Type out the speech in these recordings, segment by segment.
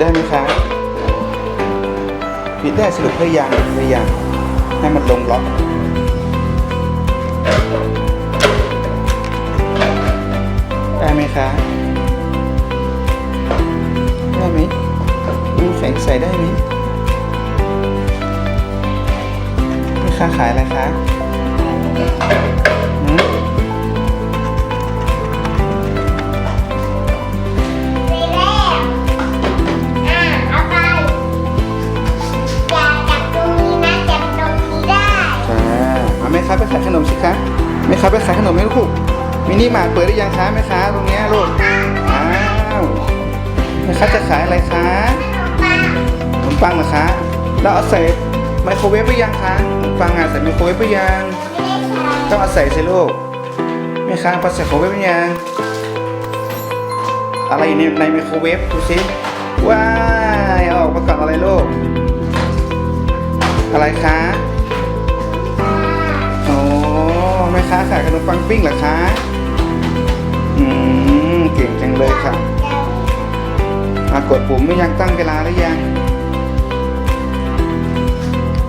ได้ไหมคะบิดได้สรุปพยายามพยายามให้มันลงล็อกได้ไหมคะได้ไหมน้แข็งใส่ได้ไหมแม่ค้าขายอะไรคะ ขนมให้ลูกมินิมาร์ทเปิดหรือยังคะแม่ค้าตรงเนี้ยลูกอ้าวแม่ค้าจะขายอะไรคะขนมปังเหรอคะแล้วเอาใส่ไมโครเวฟไปยังคะขนมปังอะใส่ไมโครเวฟไปยังต้องเอาใส่สิลูกแม่ค้าเอาใส่ไมโครเวฟไปยังอะไรในในไมโครเวฟดูสิว้ายเอออกมาก่อนอะไรลูกอะไรคะ แม่ค้าขายขนมปังปิ้งเหรอคะ อืม เก่งจังเลยค่ะอากดปุ่มไม่ยังตั้งเวลาหรือยัง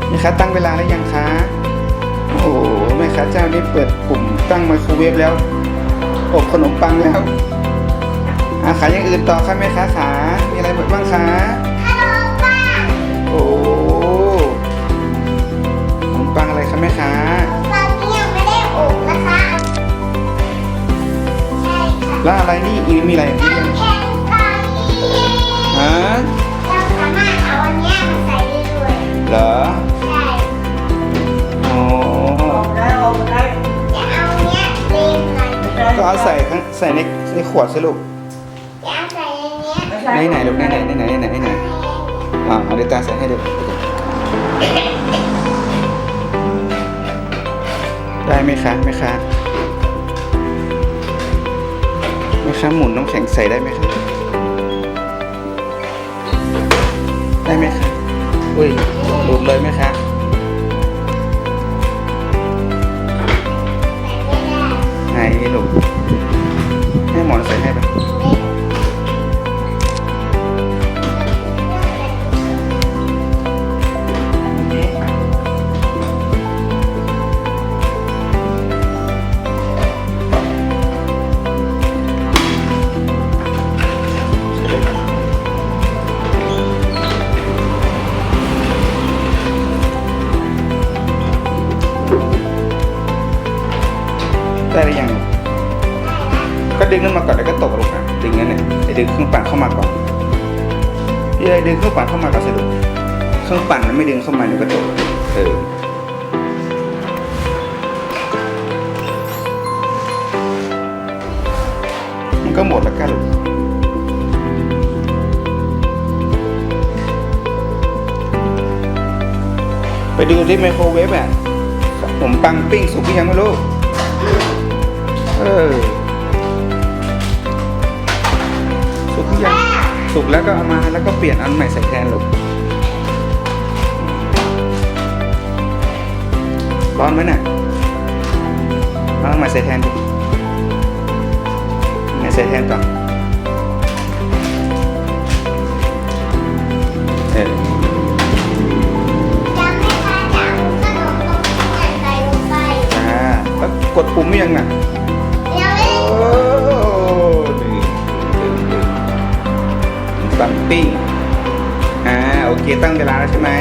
แม่ค้าตั้งเวลาหรือยังคะ โอ้โหแม่ค้าเจ้านี่เปิดปุ่มตั้งไมโครเวฟแล้ว อบขนมปังแล้วอาขายอย่างอื่นต่อค่ะแม่ค้าขามีอะไรบ้างคะ แล้วอะไรนี่อีกมีอะไรอีกน้ำแข็งใสฮะเราสามารถเอาอันเนี้ยมาใส่ได้ด้วยเหรอใช่โอ้จะเอาเนี้ยเล่นอะไรก็เอาใส่ทั้งใส่ในในขวดสิลูกจะเอาใส่ในเนี้ยไหนไหนลูกไหนไหนไหนไหนไหนไหนอ่าเอาเดี๋ยวตาใส่ให้ดูได้ไหมคะแม่ค้า แม่ค้าหมุนน้ำแข็งใส่ได้ไหมคะได้ไหมคะอุ้ยหลุดเลยไหมคะใรือยัง ก็ดึงนั่นมาก่อนแล้วก็ตกลูกนะดึงนั่นเนี่ยไอ้ดึงเครื่องปั่นเข้ามาก่อนพี่ไอ้ดึงเครื่องปั่นเข้ามาก่อนสิลูกเครื่องปั่นมันไม่ดึงเข้ามาเดี๋ยวก็ตกเออมันก็หมดแล้วกันลูกไปดูที่ไมโครเวฟอะขนมปังปิ้งสุกหรือยังไม่รู้ เออ สุกหรือยังสุกแล้วก็เอามาแล้วก็เปลี่ยนอันใหม่ใส่แทนลูกร้อนไหมน่ะเอาอันใหม่ใส่แทนดิไหนใส่แทนต่อเออจำไม่คะจะเอาขนมตรงนี้ใส่ลงไปอ่าแล้วกดปุ่มหรือยังน่ะ ตั้งเวลาแล้วใช่ไหม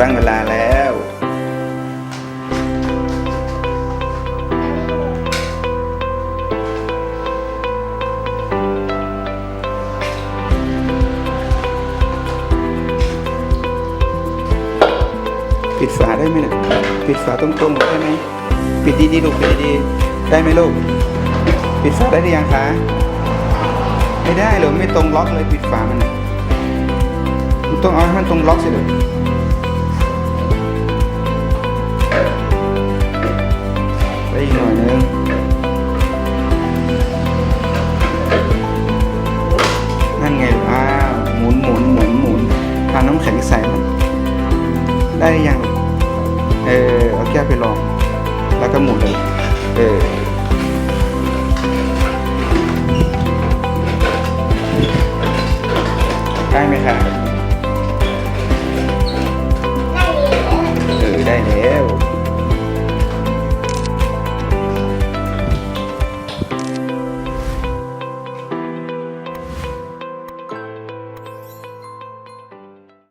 ตั้งเวลาแล้ว ปิดฝาได้ไหมเนี่ยปิดฝาตรงๆได้ไหมปิดดีๆลูกปิดดีๆได้ไหมลูก ปิดฝาได้หรือยังคะ ไม่ได้หรอกไม่ตรงล็อกเลยปิดฝามันมันต้องเอาให้มันตรงล็อกสิลูกไปอีกหน่อยนึงนั่นไงอ้าวหมุนหมุนหมุนหมุนทาน้ำแข็งใส่มันได้ยังเออเอาแก้วไปลองแล้วก็หมุนเลยเออ